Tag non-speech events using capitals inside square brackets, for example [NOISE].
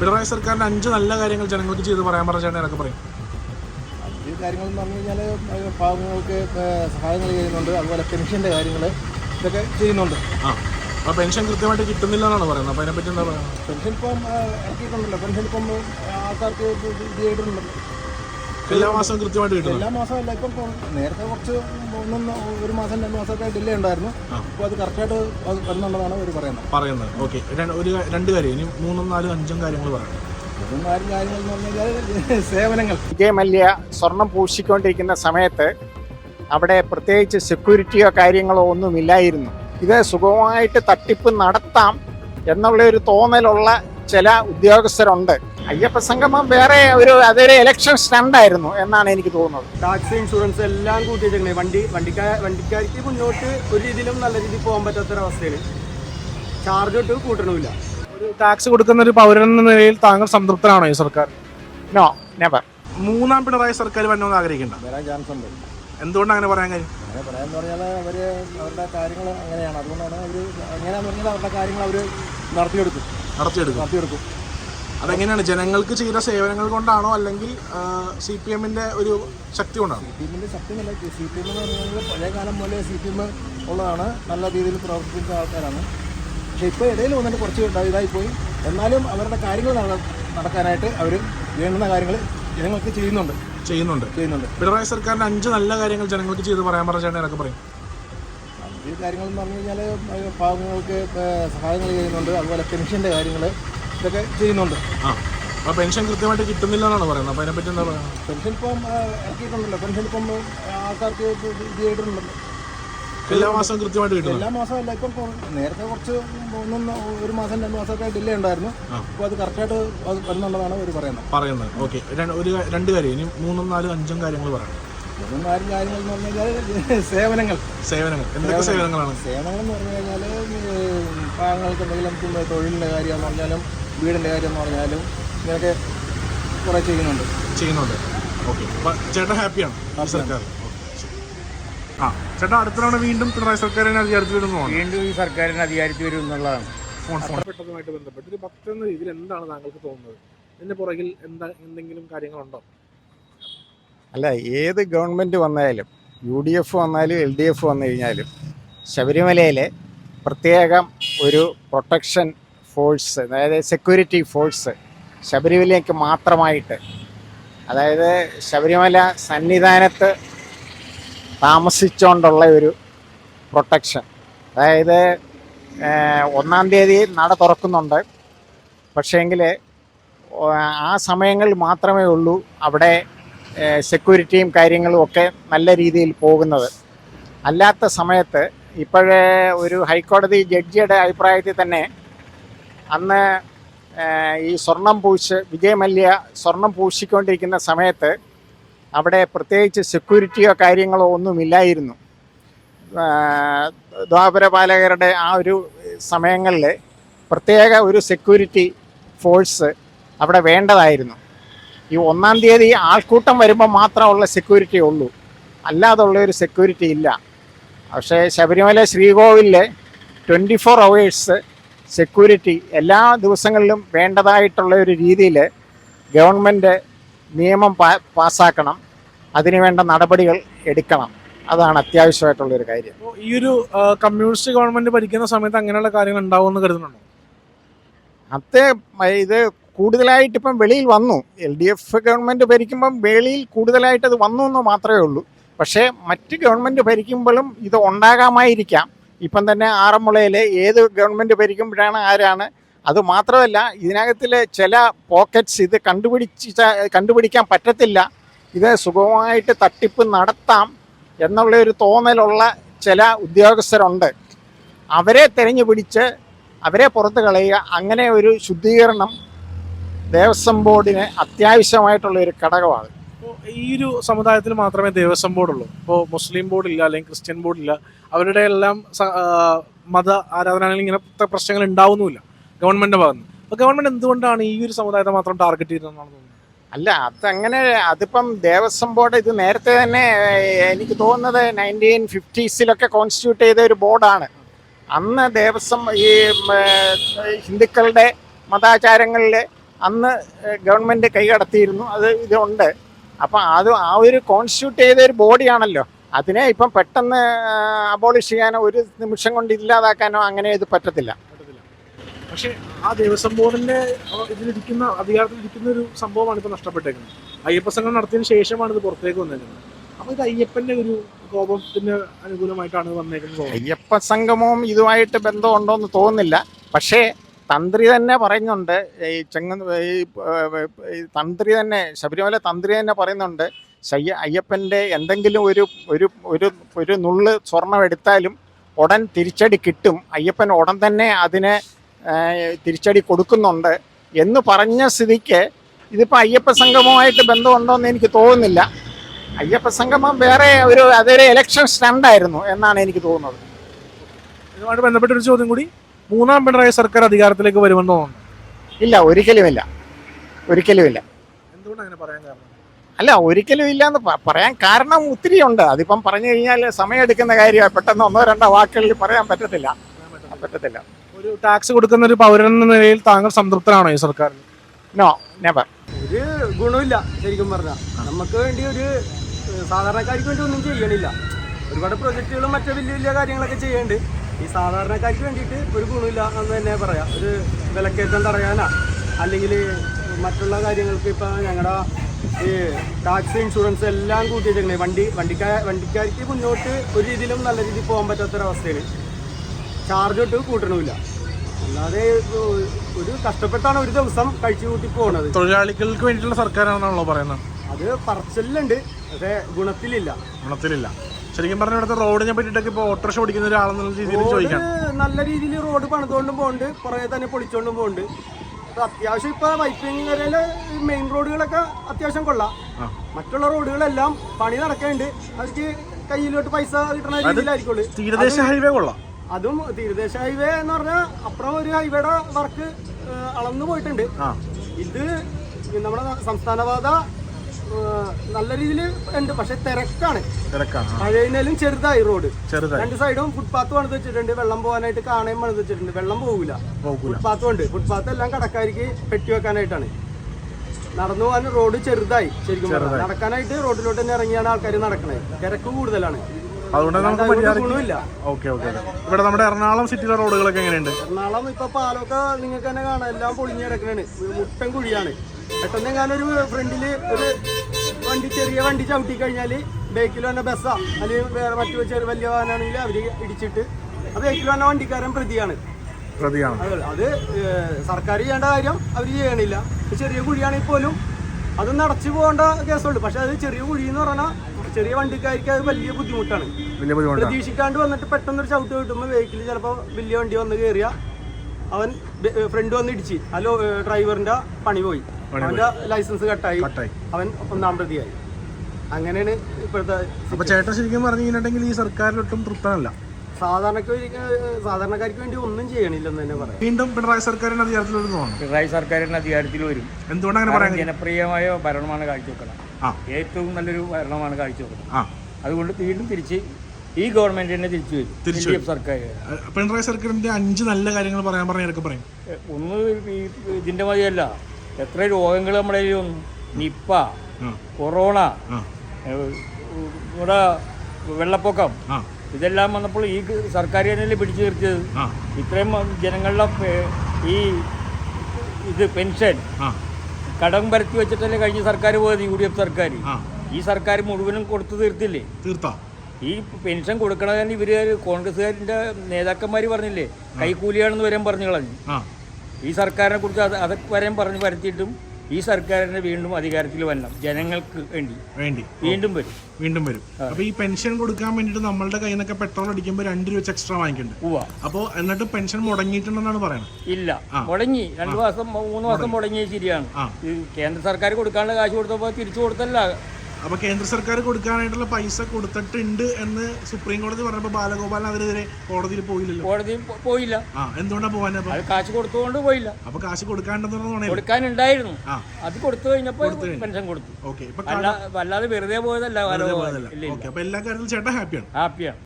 പിണറായി സർക്കാരിന്റെ അഞ്ച് നല്ല കാര്യങ്ങൾ ജനങ്ങൾക്ക് ചെയ്ത് പറയാൻ പറഞ്ഞാണ് എന്നൊക്കെ പറയും. അഞ്ച് കാര്യങ്ങൾ എന്ന് പറഞ്ഞു കഴിഞ്ഞാൽ പാവങ്ങൾക്ക് സഹായങ്ങൾ ചെയ്യുന്നുണ്ട് അതുപോലെ പെൻഷന്റെ കാര്യങ്ങൾ ഇതൊക്കെ ചെയ്യുന്നുണ്ട്. ആ പെൻഷൻ കൃത്യമായിട്ട് കിട്ടുന്നില്ല എന്നാണ് പറയുന്നത്. അപ്പോൾ അതിനെപ്പറ്റി എന്താ പറയുക? പെൻഷൻ ഇപ്പം ഇറക്കിയിട്ടുണ്ടല്ലോ. പെൻഷൻ ഇപ്പം ആൾക്കാർക്ക് ചെയ്തിട്ടുണ്ടല്ലോ. എല്ലാ മാസവും കൃത്യമായിട്ട് കിട്ടും. എല്ലാ മാസവും അല്ല ഇപ്പം നേരത്തെ കുറച്ച് ഒന്നൊന്ന് ഒരു മാസം രണ്ട് മാസമൊക്കെ ഡിലേ ഉണ്ടായിരുന്നു. അപ്പോൾ അത് കറക്റ്റായിട്ട് അത് വരുന്നുണ്ടെന്നാണ് അവർ പറയുന്നത്. പറയുന്നത്. ഓക്കെ ഒരു രണ്ട് കാര്യം. ഇനി മൂന്നും നാലും അഞ്ചും കാര്യങ്ങൾ പറയാം [LAUGHS] സേവനങ്ങൾ. വിജയ് മല്യ സ്വർണം പൂശിക്കൊണ്ടിരിക്കുന്ന സമയത്ത് അവിടെ പ്രത്യേകിച്ച് സെക്യൂരിറ്റിയോ കാര്യങ്ങളോ ഒന്നുമില്ലായിരുന്നു. ഇത് സുഗമമായിട്ട് തട്ടിപ്പ് നടത്താം എന്നുള്ള ഒരു തോന്നലുള്ള ചില ഉദ്യോഗസ്ഥരുണ്ട്. അയ്യപ്പ സംഗമം വേറെ ഒരു അതൊരു ഇലക്ഷൻ സ്റ്റണ്ടായിരുന്നു എന്നാണ് എനിക്ക് തോന്നുന്നത്. ടാക്സ് ഇൻഷുറൻസ് എല്ലാം കൂട്ടിയിട്ടുണ്ട് വണ്ടി വണ്ടിക്കാ വണ്ടിക്കാർക്ക് മുന്നോട്ട് ഒരു രീതിയിലും നല്ല രീതിയിൽ പോകാൻ പറ്റാത്തൊരവസ്ഥയാണ്. ചാർജ് ഇട്ട് കൂട്ടണമില്ല. ഒരു ടാക്സ് കൊടുക്കുന്ന ഒരു പൗരൻ എന്ന നിലയിൽ താങ്കൾ സംതൃപ്തനാണോ ഈ സർക്കാർ? നോ നെവർ മൂന്നാം പിണറായി സർക്കാർ വരണമെന്ന് ആഗ്രഹിക്കണ്ട വരാൻ ചാൻസ് ഉണ്ട്. എന്തുകൊണ്ട് അങ്ങനെ പറയാൻ കാര്യം? അങ്ങനെ പറയാന്ന് പറഞ്ഞാൽ അവർ അവരുടെ കാര്യങ്ങൾ അങ്ങനെയാണ്. അതുകൊണ്ടാണ് അവർ എങ്ങനെയാണെന്ന് പറഞ്ഞാൽ അവരുടെ കാര്യങ്ങൾ അവർ നടത്തിയെടുക്കും. നടത്തിയെടുക്കും. നടത്തിയെടുക്കും. അതെങ്ങനെയാണ്? ജനങ്ങൾക്ക് ചെയ്ത സേവനങ്ങൾ കൊണ്ടാണോ? അല്ലെങ്കിൽ സി പി എമ്മിന്റെ ഒരു ശക്തി കൊണ്ടാണോ? സി പി എമ്മിന്റെ ശക്തി അല്ല സി പി എം എന്ന് പറഞ്ഞാൽ പഴയ കാലം പോലെ സി പി എം ഉള്ളതാണ്. നല്ല രീതിയിൽ പ്രവർത്തിക്കുന്ന ആൾക്കാരാണ്. പക്ഷെ ഇപ്പോൾ ഇടയിൽ വന്നിട്ട് കുറച്ച് ഇതായി പോയി എന്നാലും അവരുടെ കാര്യങ്ങൾ നടക്കാനായിട്ട് അവർ വേണ്ടുന്ന കാര്യങ്ങൾ ജനങ്ങൾക്ക് ചെയ്യുന്നുണ്ട്. ചെയ്യുന്നുണ്ട്. ചെയ്യുന്നുണ്ട്. പിണറായി സർക്കാരിന്റെ അഞ്ച് നല്ല കാര്യങ്ങൾ ജനങ്ങൾക്ക് ചെയ്ത് പറയാൻ പറഞ്ഞാൽ എനിക്ക് പറയും. ഈ കാര്യങ്ങൾ എന്ന് പറഞ്ഞു കഴിഞ്ഞാൽ പാവങ്ങൾക്ക് സഹായങ്ങൾ ചെയ്യുന്നുണ്ട്. അതുപോലെ പെൻഷന്റെ കാര്യങ്ങൾ ഇതൊക്കെ ചെയ്യുന്നുണ്ട്. ആ. അപ്പോൾ പെൻഷൻ കൃത്യമായിട്ട് കിട്ടുന്നില്ല എന്നാണ് പറയുന്നത്. അപ്പോൾ അതിനെപ്പറ്റി എന്താ പറയുക? പെൻഷൻ ഇപ്പം ഏഹ്, ഇറക്കിയിട്ടുണ്ടല്ലോ. പെൻഷൻ ഇപ്പം ആൾക്കാർക്ക് ഇത് ചെയ്തിട്ടുണ്ടല്ലോ എല്ലാ മാസവും കൃത്യമായിട്ട് കിട്ടും എല്ലാ മാസവും അല്ല. ഇപ്പം നേരത്തെ കുറച്ച് ഒന്നും ഒരു മാസം രണ്ട് മാസമൊക്കെ ഡിലേ ഉണ്ടായിരുന്നു. അപ്പോൾ അത് കറക്റ്റായിട്ട് അത് വരുന്നുള്ളതാണ് അവർ പറയുന്നത്. പറയുന്നത്. ഓക്കെ. ഒരു രണ്ട് കാര്യം. ഇനി മൂന്നും നാലും അഞ്ചും കാര്യങ്ങൾ പറയാം ഇതൊന്നും കാര്യങ്ങൾ എന്ന് പറഞ്ഞു കഴിഞ്ഞാൽ സേവനങ്ങൾ. സേവനങ്ങൾ. എന്തൊക്കെ സേവനങ്ങളാണ്? സേവനങ്ങൾ എന്ന് പറഞ്ഞു കഴിഞ്ഞാൽ പാവങ്ങൾക്ക് എന്തെങ്കിലും തൊഴിലിന്റെ കാര്യമെന്ന് പറഞ്ഞാലും വീടിന്റെ കാര്യം എന്ന് പറഞ്ഞാലും ഇങ്ങനെയൊക്കെ കുറേ ചെയ്യുന്നുണ്ട്. ചെയ്യുന്നുണ്ട്. ഓക്കെ. ചേട്ടൻ ഹാപ്പിയാണ്? സർക്കാർ. ആ ചേട്ടാ അടുത്ത തവണ വീണ്ടും പിണറായി സർക്കാരിനെ അധികാരത്തിൽ വരുന്നതാണ് വീണ്ടും ഈ സർക്കാരിനെ അധികാരത്തിൽ വരും എന്നുള്ളതാണ്. Phone phone. പെട്ടതുമായിട്ട് ബന്ധപ്പെട്ട് ഒരു ഭക്തൻ എന്ന രീതിയിൽ എന്താണ് താങ്കൾക്ക് തോന്നുന്നത്? ഇതിന്റെ പുറകിൽ എന്താ എന്തെങ്കിലും കാര്യങ്ങളുണ്ടോ? അല്ല ഏത് ഗവൺമെന്റ് വന്നാലും യു ഡി എഫ് വന്നാലും എൽ ഡി എഫ് വന്നു കഴിഞ്ഞാലും ശബരിമലയിൽ പ്രത്യേകം ഒരു പ്രൊട്ടക്ഷൻ ഫോഴ്സ് അതായത് സെക്യൂരിറ്റി ഫോഴ്സ് ശബരിമലയ്ക്ക് മാത്രമായിട്ട് അതായത് ശബരിമല സന്നിധാനത്ത് താമസിച്ചുകൊണ്ടുള്ള ഒരു പ്രൊട്ടക്ഷൻ. അതായത് ഒന്നാം തീയതി നട തുറക്കുന്നുണ്ട്. പക്ഷേങ്കിൽ ആ സമയങ്ങളിൽ മാത്രമേ ഉള്ളൂ അവിടെ സെക്യൂരിറ്റിയും കാര്യങ്ങളും ഒക്കെ നല്ല രീതിയിൽ പോകുന്നത്. അല്ലാത്ത സമയത്ത് ഇപ്പോഴേ ഒരു ഹൈക്കോടതി ജഡ്ജിയുടെ അഭിപ്രായത്തിൽ തന്നെ അന്ന് ഈ സ്വർണം പൂശ് വിജയ് മല്യ സ്വർണം പൂശിക്കൊണ്ടിരിക്കുന്ന സമയത്ത് അവിടെ പ്രത്യേകിച്ച് സെക്യൂരിറ്റിയോ കാര്യങ്ങളോ ഒന്നുമില്ലായിരുന്നു. ദ്വാപര ദ്വാപരപാലകരുടെ ആ ഒരു സമയങ്ങളിൽ പ്രത്യേക ഒരു സെക്യൂരിറ്റി ഫോഴ്സ് അവിടെ വേണ്ടതായിരുന്നു. ഈ ഒന്നാം തീയതി ആൾക്കൂട്ടം വരുമ്പോൾ മാത്രമുള്ള സെക്യൂരിറ്റി ഉള്ളൂ. അല്ലാതുള്ള ഒരു സെക്യൂരിറ്റി ഇല്ല. പക്ഷേ ശബരിമല ശ്രീകോവിലിൽ ട്വന്റി ഫോർ അവേഴ്സ് സെക്യൂരിറ്റി എല്ലാ ദിവസങ്ങളിലും വേണ്ടതായിട്ടുള്ള ഒരു രീതിയിൽ ഗവൺമെന്റ് നിയമം പാ പാസ്സാക്കണം അതിനുവേണ്ട നടപടികൾ എടുക്കണം. അതാണ് അത്യാവശ്യമായിട്ടുള്ളൊരു കാര്യം. ഈ ഒരു കമ്മ്യൂണിസ്റ്റ് ഗവൺമെന്റ് ഭരിക്കുന്ന സമയത്ത് അങ്ങനെയുള്ള കാര്യങ്ങൾ ഉണ്ടാവുമെന്ന് കരുതുന്നുണ്ടോ? അത് ഇത് കൂടുതലായിട്ട് ഇപ്പം വെളിയിൽ വന്നു. എൽ ഡി എഫ് ഗവൺമെന്റ് ഭരിക്കുമ്പം വെളിയിൽ കൂടുതലായിട്ട് അത് വന്നു എന്ന് മാത്രമേ ഉള്ളൂ. പക്ഷേ മറ്റ് ഗവൺമെന്റ് ഭരിക്കുമ്പോഴും ഇത് ഉണ്ടാകാമായിരിക്കാം. ഇപ്പം തന്നെ ആറന്മുളയിൽ ഏത് ഗവൺമെന്റ് ഭരിക്കുമ്പോഴാണ് ആരാണ്? അത് മാത്രമല്ല ഇതിനകത്തിലെ ചില പോക്കറ്റ്സ് ഇത് കണ്ടുപിടിച്ച് കണ്ടുപിടിക്കാൻ പറ്റത്തില്ല. ഇത് സുഗമമായിട്ട് തട്ടിപ്പ് നടത്താം എന്നുള്ള ഒരു തോന്നലുള്ള ചില ഉദ്യോഗസ്ഥരുണ്ട്. അവരെ തിരഞ്ഞു പിടിച്ച് അവരെ പുറത്ത് കളയുക അങ്ങനെ ഒരു ശുദ്ധീകരണം ദേവസ്വം ബോർഡിന് അത്യാവശ്യമായിട്ടുള്ള ഒരു ഘടകമാണ്. ഈ ഒരു സമുദായത്തിൽ മാത്രമേ ദേവസ്വം ബോർഡുള്ളൂ. ഇപ്പോൾ മുസ്ലിം ബോർഡില്ല അല്ലെങ്കിൽ ക്രിസ്ത്യൻ ബോർഡില്ല അവരുടെ എല്ലാം മത ആരാധനകളിൽ ഇങ്ങനത്തെ പ്രശ്നങ്ങൾ ഉണ്ടാവുന്നുമില്ല ഗവൺമെന്റിന്റെ ഭാഗത്ത് അപ്പോൾ ഗവൺമെന്റ് എന്തുകൊണ്ടാണ് ഈ ഒരു സമുദായത്തെ മാത്രം ടാർഗറ്റ് ചെയ്തതെന്നാണ് തോന്നുന്നത്? അല്ല അതങ്ങനെ അതിപ്പം ദേവസ്വം ബോർഡ് ഇത് നേരത്തെ തന്നെ എനിക്ക് തോന്നുന്നത് നയന്റീൻ ഫിഫ്റ്റീസിലൊക്കെ കോൺസ്റ്റിറ്റ്യൂട്ട് ചെയ്ത ഒരു ബോർഡാണ്. അന്ന് ദേവസ്വം ഈ ഹിന്ദുക്കളുടെ മതാചാരങ്ങളിൽ അന്ന് ഗവൺമെന്റ് കൈകടത്തിയിരുന്നു അത് ഇതുണ്ട്. അപ്പം അത് ആ ഒരു കോൺസ്റ്റിറ്റ്യൂട്ട് ചെയ്ത ഒരു ബോഡിയാണല്ലോ അതിനെ ഇപ്പം പെട്ടെന്ന് അബോളിഷ് ചെയ്യാനോ ഒരു നിമിഷം കൊണ്ട് ഇല്ലാതാക്കാനോ അങ്ങനെ ഇത് പറ്റത്തില്ല. പക്ഷേ ആ ദേവസ്വം ബോർഡിന്റെ ഇതിലിരിക്കുന്ന അധികാരത്തിലിരിക്കുന്ന ഒരു സംഭവമാണ് ഇപ്പൊ നഷ്ടപ്പെട്ടേക്കുന്നത്. അയ്യപ്പ സംഘം നടത്തിയതിനു ശേഷമാണ് ഇത് പുറത്തേക്ക് വന്നേക്കുന്നത് അപ്പോൾ ഇത് അയ്യപ്പന്റെ ഒരു കോപത്തിന് അനുകൂലമായിട്ടാണ് വന്നേക്കുന്നത്. അയ്യപ്പ സംഗമവും ഇതുമായിട്ട് ബന്ധമുണ്ടോ എന്ന് തോന്നുന്നില്ല. പക്ഷേ തന്ത്രി തന്നെ പറയുന്നുണ്ട്. ഈ ചെങ്ങ ഈ തന്ത്രി തന്നെ ശബരിമല തന്ത്രി തന്നെ പറയുന്നുണ്ട്. ശയ്യ അയ്യപ്പന്റെ എന്തെങ്കിലും ഒരു ഒരു ഒരു ഒരു നുള്ള് സ്വർണം എടുത്താലും ഉടൻ തിരിച്ചടി കിട്ടും. അയ്യപ്പൻ ഉടൻ തന്നെ അതിനെ തിരിച്ചടി കൊടുക്കുന്നുണ്ട്. എന്ന് പറഞ്ഞ സ്ഥിതിക്ക് ഇതിപ്പോൾ അയ്യപ്പ സംഗമവുമായിട്ട് ബന്ധമുണ്ടോ എന്ന് എനിക്ക് തോന്നുന്നില്ല. അയ്യപ്പ സംഗമം വേറെ ഒരു അതൊരു ഇലക്ഷൻ സ്റ്റണ്ടായിരുന്നു എന്നാണ് എനിക്ക് തോന്നുന്നത്. ഇതുമായിട്ട് ബന്ധപ്പെട്ട ഒരു ചോദ്യം കൂടി. മൂന്നാം പിണറായി സർക്കാർ അധികാരത്തിലേക്ക് വരുമെന്ന് തോന്നുന്നു. ഇല്ല ഒരിക്കലുമില്ല ഒരിക്കലുമില്ല എന്തുകൊണ്ട് അങ്ങനെ പറയാൻ കാരണം? അല്ല ഒരിക്കലും ഇല്ല എന്ന് പറയാൻ കാരണം ഒത്തിരി ഉണ്ട്. അതിപ്പം പറഞ്ഞു കഴിഞ്ഞാൽ സമയമെടുക്കുന്ന കാര്യമാണ്. പെട്ടെന്ന് ഒന്നോ രണ്ടോ വാക്കുകളിൽ പറയാൻ പറ്റത്തില്ല. പറ്റത്തില്ല. ഒരു ടാക്സ് കൊടുക്കുന്ന ഒരു പൗരൻ എന്ന നിലയിൽ താങ്കൾ സംതൃപ്തനാണോ ഈ സർക്കാരിൽ? നോ നെവർ ഒരു ഗുണമില്ല ശരിക്കും പറഞ്ഞാൽ നമുക്ക് വേണ്ടി ഒരു സാധാരണക്കാർക്ക് വേണ്ടി ഒന്നും ചെയ്യണില്ല. ഒരുപാട് പ്രൊജക്റ്റുകളും മറ്റു വലിയ വലിയ കാര്യങ്ങളൊക്കെ ചെയ്യുന്നുണ്ട് ഈ സാധാരണക്കാർക്ക് വേണ്ടിയിട്ട് ഒരു ഗുണമില്ല എന്ന് തന്നെ പറയാം. ഒരു വിലക്കയറ്റം തടയാനാ. അല്ലെങ്കിൽ മറ്റുള്ള കാര്യങ്ങൾക്ക് ഇപ്പം ഞങ്ങളുടെ ഈ ടാക്സ് ഇൻഷുറൻസ് എല്ലാം കൂട്ടിയിട്ടുണ്ട് വണ്ടി വണ്ടിക്കാ വണ്ടിക്കാർക്ക് മുന്നോട്ട് ഒരു രീതിയിലും നല്ല രീതിയിൽ പോകാൻ പറ്റാത്തൊരവസ്ഥയാണ്. ചാർജ് ഒട്ട് കൂട്ടണമില്ല. അല്ലാതെ ഒരു- ഒരു കഷ്ടപ്പെട്ടാണ് ഒരു ദിവസം കഴിച്ചു കൂട്ടി പോണത്. തൊഴിലാളികൾക്ക് വേണ്ടിയിട്ടുള്ള സർക്കാരാണെന്നാണല്ലോ പറയുന്നത്. അത് പറച്ചിലുണ്ട്. പക്ഷേ ഗുണത്തിലില്ല. ഗുണത്തിലില്ല. ശരിക്കും പറഞ്ഞ ഇവിടുത്തെ റോഡിനെ പറ്റിയിട്ടൊക്കെ ഇപ്പോൾ ഓട്ടോറിക്ഷ ഓടിക്കുന്ന ഒരാളെന്നുള്ള രീതിയിൽ ചോദിക്കാം. നല്ല രീതിയിൽ റോഡ് പണിതുകൊണ്ടും പോകുന്നുണ്ട് പുറകെ തന്നെ പൊളിച്ചോണ്ടും പോകുന്നുണ്ട് അത്യാവശ്യം ഇപ്പൊ വൈപ്പിംഗ് വരെയിൽ മെയിൻ റോഡുകളൊക്കെ അത്യാവശ്യം കൊള്ളാം. മറ്റുള്ള റോഡുകളെല്ലാം പണി നടക്കുന്നുണ്ട് അവർക്ക് കയ്യിലോട്ട് പൈസ കിട്ടുന്ന രീതിയിലായിരിക്കുള്ളൂ. തീരദേശ ഹൈവേ കൊള്ളാം. അതും തീരദേശ ഹൈവേ എന്ന് പറഞ്ഞാൽ അപ്പുറം ഒരു ഹൈവേയുടെ വർക്ക് അളന്നു പോയിട്ടുണ്ട്. ഇത് നമ്മുടെ സംസ്ഥാനപാത നല്ല രീതിയിൽ ഉണ്ട് പക്ഷെ തിരക്കാണ്. ആ, ചെറുതായി റോഡ് രണ്ട് സൈഡും ഫുട്പാത്ത് പണിത് വെച്ചിട്ടുണ്ട്. വെള്ളം പോകാനായിട്ട് കാണാൻ പണിത് വെച്ചിട്ടുണ്ട്. വെള്ളം പോകില്ല പോകൂല. ഫുട്പാത്തും ഉണ്ട്. ഫുട്പാത്ത് എല്ലാം കടക്കാർക്ക് പെട്ടി വെക്കാനായിട്ടാണ്. നടന്നു പോകാൻ റോഡ് ചെറുതായി ശരിക്കും നടക്കാനായിട്ട് റോഡിലോട്ട് തന്നെ ഇറങ്ങിയാണ് ആൾക്കാർ നടക്കണേ. തിരക്ക് കൂടുതലാണ്. അതുകൊണ്ട് നമുക്ക് പരിഹാരമില്ല ഓക്കെ ഓക്കെ ഇവിടെ നമ്മുടെ എറണാകുളം സിറ്റിയിലെ റോഡുകളൊക്കെ എങ്ങനെയുണ്ട്? എറണാകുളം ഇപ്പൊ പാലൊക്കെ നിങ്ങൾക്ക് തന്നെ കാണാം. എല്ലാം പൊളിഞ്ഞു കിടക്കണാണ്. മുട്ടൻ കുഴിയാണ്. പെട്ടെന്ന് ഞാനൊരു ഫ്രണ്ടിൽ ഒരു ചെറിയ വണ്ടി ചവിട്ടി കഴിഞ്ഞാൽ ബേക്കിൽ വന്ന ബസ്സാ. അല്ലെങ്കിൽ വേറെ മറ്റു ചെറിയ വലിയ വാഹനമാണെങ്കിൽ അവർ ഇടിച്ചിട്ട്. ആ ബേക്കിൽ വന്ന വണ്ടിക്കാരൻ പ്രതിയാണ്. പ്രതിയാണ്. അത് സർക്കാർ ചെയ്യേണ്ട കാര്യം അവർ ചെയ്യണില്ല. ചെറിയ കുഴിയാണെങ്കിൽ പോലും അത് നടച്ചു പോകേണ്ട കേസുള്ളൂ പക്ഷെ അത് ചെറിയ കുഴി എന്ന് പറഞ്ഞാൽ ചെറിയ വണ്ടിക്കാർക്ക് അത് വലിയ ബുദ്ധിമുട്ടാണ്. പ്രതീക്ഷിക്കാണ്ട് വന്നിട്ട് പെട്ടെന്ന് ഒരു ചവിട്ട് കിട്ടുമ്പോൾ വെഹിക്കിൾ ചിലപ്പോൾ വലിയ വണ്ടി വന്ന് കയറിയ അവൻ ഫ്രണ്ട് വന്ന് ഇടിച്ച്. ഹലോ ഡ്രൈവറിന്റെ പണി പോയി. അവന്റെ ലൈസൻസ് കട്ടായി അവൻ ഒന്നാം പ്രതിയായി. അങ്ങനെയാണ് ഇപ്പോഴത്തെ അപ്പൊ ചേട്ടൻ ശരിക്കും പറഞ്ഞു കഴിഞ്ഞിട്ടുണ്ടെങ്കിൽ ഈ സർക്കാരിലൊട്ടും തൃപ്തനല്ല. സാധാരണക്കാർക്ക് സാധാരണക്കാർക്ക് വേണ്ടി ഒന്നും ചെയ്യണില്ലെന്ന് തന്നെ പറയാം. വീണ്ടും പിണറായി സർക്കാരിന്റെ അധികാരത്തിൽ തോന്നുന്നു. പിണറായി സർക്കാരിന്റെ അധികാരത്തിൽ വരും. എന്തുകൊണ്ട് അങ്ങനെ പറയാൻ ജനപ്രിയമായ ഭരണമാണ് കാഴ്ചവെക്കുന്നത് ആ. ഏറ്റവും നല്ലൊരു ഭരണമാണ് കാഴ്ചവെക്കുന്നത് ആ. അതുകൊണ്ട് വീണ്ടും തിരിച്ച് ഈ ഗവൺമെന്റ് തന്നെ തിരിച്ചു വരും. തിരിച്ചു സർക്കാർ. പിണറായി സർക്കാരിന്റെ അഞ്ച് നല്ല കാര്യങ്ങൾ പറയാൻ പറയാൻ ഇടയ്ക്ക് പറയും. ഒന്ന് ഇതിന്റെ മതിയല്ല. എത്ര രോഗങ്ങൾ നമ്മുടെ വന്നു. നിപ്പ കൊറോണ ഇവിടെ വെള്ളപ്പൊക്കം. ഇതെല്ലാം വന്നപ്പോൾ ഈ സർക്കാർ തന്നെയല്ലേ പിടിച്ചു നിർത്തിയത്? ആ. ഇത്രയും ജനങ്ങളുടെ ഈ ഇത് പെൻഷൻ കടം പരത്തി വെച്ചിട്ടല്ലേ കഴിഞ്ഞ സർക്കാർ പോയത് യു ഡി എഫ് സർക്കാർ. ഈ സർക്കാർ മുഴുവനും കൊടുത്തു തീർത്തില്ലേ? തീർത്താ. ഈ പെൻഷൻ കൊടുക്കണതന്നെ ഇവർ കോൺഗ്രസ്സുകാരിന്റെ നേതാക്കന്മാര് പറഞ്ഞില്ലേ? കൈക്കൂലിയാണെന്ന് വരെയും പറഞ്ഞു കളഞ്ഞു ഈ സർക്കാരിനെ കുറിച്ച് അത് അതൊക്കെ വരെയും പറഞ്ഞു പരത്തിയിട്ടും ഈ സർക്കാരിനെ വീണ്ടും അധികാരത്തിൽ വരണം. ജനങ്ങൾക്ക് വേണ്ടി. വേണ്ടി. വീണ്ടും വരും. വീണ്ടും വരും. അപ്പൊ ഈ പെൻഷൻ കൊടുക്കാൻ വേണ്ടിട്ട് നമ്മളുടെ കയ്യിൽ നിന്നൊക്കെ പെട്രോൾ അടിക്കുമ്പോൾ രണ്ട് രൂപ എക്സ്ട്രാ വാങ്ങിക്കുന്നുണ്ട് അപ്പോൾ എന്നിട്ട് പെൻഷൻ മുടങ്ങിയിട്ടുണ്ടെന്നാണ് പറയുന്നത് ഇല്ല. മുടങ്ങി. രണ്ടു മാസം മൂന്ന് മാസം മുടങ്ങിയത് ശരിയാണ്. കേന്ദ്ര സർക്കാർ കൊടുക്കാനുള്ള കാശ് കൊടുത്തപ്പോൾ തിരിച്ചു കൊടുത്തല്ല. അപ്പൊ കേന്ദ്ര സർക്കാർ കൊടുക്കാനായിട്ടുള്ള പൈസ കൊടുത്തിട്ടുണ്ട് എന്ന് സുപ്രീം കോടതി പറഞ്ഞപ്പോൾ ബാലഗോപാലൻ അതിനെതിരെ കോടതിയിൽ പോയില്ലല്ലോ. കോടതി പോയില്ല. ആ എന്തുകൊണ്ടാ അത് കാശ് കൊടുത്തുകൊണ്ട് പോയില്ല. അപ്പൊ കാശ് കൊടുക്കാണ്ടെന്നാണ് കൊടുക്കാനുണ്ടായിരുന്നു. അത് കൊടുത്തു കഴിഞ്ഞപ്പോൾ പെൻഷൻ കൊടുത്തു. ഓക്കെ വല്ലാതെ വെറുതെ പോയതല്ല ഓക്കെ അപ്പൊ എല്ലാ കാര്യത്തിലും ചേട്ടൻ ഹാപ്പിയാണ്. ഹാപ്പിയാണ്.